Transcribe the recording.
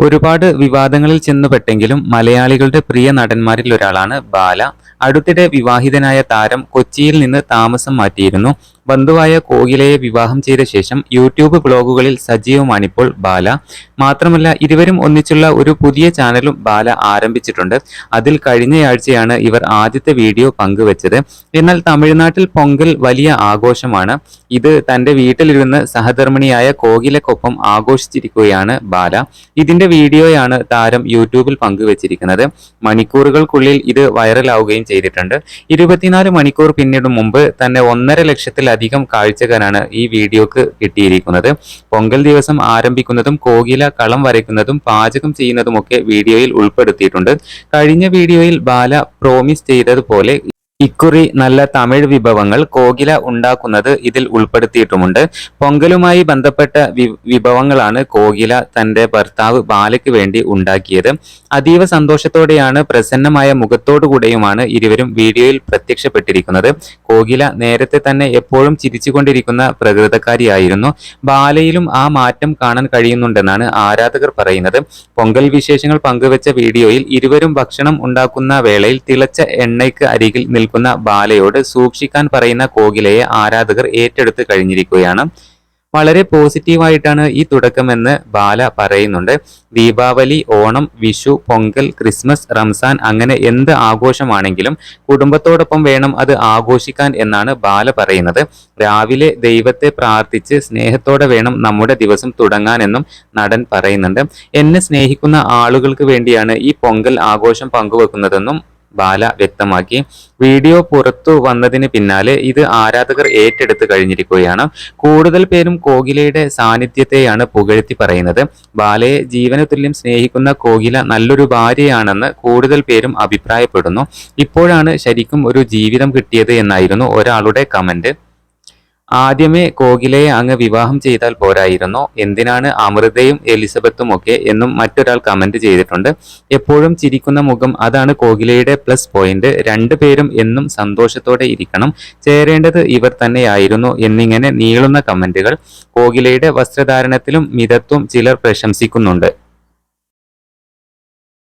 ഒരുപാട് വിവാദങ്ങളിൽ ചെന്നുപെട്ടെങ്കിലും മലയാളികളുടെ പ്രിയ നടന്മാരിൽ ഒരാളാണ് ബാല. അടുത്തിടെ വിവാഹിതനായ താരം കൊച്ചിയിൽ നിന്ന് താമസം മാറ്റിയിരുന്നു. ബന്ധുവായ കോകിലയെ വിവാഹം ചെയ്ത ശേഷം യൂട്യൂബ് ബ്ലോഗുകളിൽ സജീവമാണിപ്പോൾ ബാല. മാത്രമല്ല ഇരുവരും ഒന്നിച്ചുള്ള ഒരു പുതിയ ചാനലും ബാല ആരംഭിച്ചിട്ടുണ്ട്. അതിൽ കഴിഞ്ഞയാഴ്ചയാണ് ഇവർ ആദ്യത്തെ വീഡിയോ പങ്കുവച്ചത്. എന്നാൽ തമിഴ്നാട്ടിൽ പൊങ്കൽ വലിയ ആഘോഷമാണ്. ഇത് തന്റെ വീട്ടിലിരുന്ന് സഹധർമ്മിണിയായ കോകിലക്കൊപ്പം ആഘോഷിച്ചിരിക്കുകയാണ് ബാല. ഇതിന്റെ വീഡിയോയാണ് താരം യൂട്യൂബിൽ പങ്കുവച്ചിരിക്കുന്നത്. മണിക്കൂറുകൾക്കുള്ളിൽ ഇത് വൈറലാവുകയും ചെയ്തിട്ടുണ്ട്. ഇരുപത്തിനാല് മണിക്കൂർ പിന്നിടും മുമ്പ് തന്നെ ഒന്നര ലക്ഷത്തിലധികം കാഴ്ചക്കാരാണ് ഈ വീഡിയോക്ക് കിട്ടിയിരിക്കുന്നത്. പൊങ്കൽ ദിവസം ആരംഭിക്കുന്നതും കോകില കളം വരയ്ക്കുന്നതും പാചകം ചെയ്യുന്നതുമൊക്കെ വീഡിയോയിൽ ഉൾപ്പെടുത്തിയിട്ടുണ്ട്. കഴിഞ്ഞ വീഡിയോയിൽ ബാല പ്രോമിസ് ചെയ്തതുപോലെ ഇക്കുറി നല്ല തമിഴ് വിഭവങ്ങൾ കോകില ഉണ്ടാക്കുന്നത് ഇതിൽ ഉൾപ്പെടുത്തിയിട്ടുമുണ്ട്. പൊങ്കലുമായി ബന്ധപ്പെട്ട വിഭവങ്ങളാണ് കോകില തന്റെ ഭർത്താവ് ബാലയ്ക്ക് വേണ്ടി ഉണ്ടാക്കിയത്. അതീവ സന്തോഷത്തോടെയാണ് പ്രസന്നമായ മുഖത്തോടുകൂടെയുമാണ് ഇരുവരും വീഡിയോയിൽ പ്രത്യക്ഷപ്പെട്ടിരിക്കുന്നത്. കോകില നേരത്തെ തന്നെ എപ്പോഴും ചിരിച്ചുകൊണ്ടിരിക്കുന്ന പ്രകൃതക്കാരിയായിരുന്നു. ബാലയിലും ആ മാറ്റം കാണാൻ കഴിയുന്നുണ്ടെന്നാണ് ആരാധകർ പറയുന്നത്. പൊങ്കൽ വിശേഷങ്ങൾ പങ്കുവച്ച വീഡിയോയിൽ ഇരുവരും ഭക്ഷണം ഉണ്ടാക്കുന്ന വേളയിൽ തിളച്ച എണ്ണയ്ക്ക് അരികിൽ നിൽക്കുന്ന ബാലയോട് സൂക്ഷിക്കാൻ പറയുന്ന കോകിലയെ ആരാധകർ ഏറ്റെടുത്ത് കഴിഞ്ഞിരിക്കുകയാണ്. വളരെ പോസിറ്റീവായിട്ടാണ് ഈ തുടക്കമെന്ന് ബാല പറയുന്നുണ്ട്. ദീപാവലി ഓണം വിഷു പൊങ്കൽ ക്രിസ്മസ് റംസാൻ അങ്ങനെ എന്ത് ആഘോഷമാണെങ്കിലും കുടുംബത്തോടൊപ്പം വേണം അത് ആഘോഷിക്കാൻ എന്നാണ് ബാല പറയുന്നത്. രാവിലെ ദൈവത്തെ പ്രാർത്ഥിച്ച് സ്നേഹത്തോടെ വേണം നമ്മുടെ ദിവസം തുടങ്ങാനെന്നും നടൻ പറയുന്നുണ്ട്. എന്നെ സ്നേഹിക്കുന്ന ആളുകൾക്ക് വേണ്ടിയാണ് ഈ പൊങ്കൽ ആഘോഷം പങ്കുവെക്കുന്നതെന്നും ബാല വ്യക്തമാക്കി. വീഡിയോ പുറത്തു വന്നതിന് പിന്നാലെ ഇത് ആരാധകർ ഏറ്റെടുത്ത് കഴിഞ്ഞിരിക്കുകയാണ്. കൂടുതൽ പേരും കോകിലയുടെ സാന്നിധ്യത്തെയാണ് പുകഴ്ത്തി പറയുന്നത്. ബാലയെ ജീവന തുല്യം സ്നേഹിക്കുന്ന കോകില നല്ലൊരു ഭാര്യയാണെന്ന് കൂടുതൽ പേരും അഭിപ്രായപ്പെടുന്നു. ഇപ്പോഴാണ് ശരിക്കും ഒരു ജീവിതം കിട്ടിയത് എന്നായിരുന്നു ഒരാളുടെ കമന്റ്. ആദ്യമേ കോകിലയെ അങ്ങ് വിവാഹം ചെയ്താൽ പോരായിരുന്നോ. എന്തിനാണ് അമൃതയും എലിസബത്തും ഒക്കെ എന്നും മറ്റൊരാൾ കമന്റ് ചെയ്തിട്ടുണ്ട്. എപ്പോഴും ചിരിക്കുന്ന മുഖം അതാണ് കോകിലയുടെ പ്ലസ് പോയിന്റ് രണ്ടു പേരും എന്നും സന്തോഷത്തോടെ ഇരിക്കണം. ചേരേണ്ടത് ഇവർ തന്നെയായിരുന്നു എന്നിങ്ങനെ നീളുന്ന കമന്റുകൾ കോകിലയുടെ വസ്ത്രധാരണത്തിലും മിതത്വം ചിലർ പ്രശംസിക്കുന്നുണ്ട്.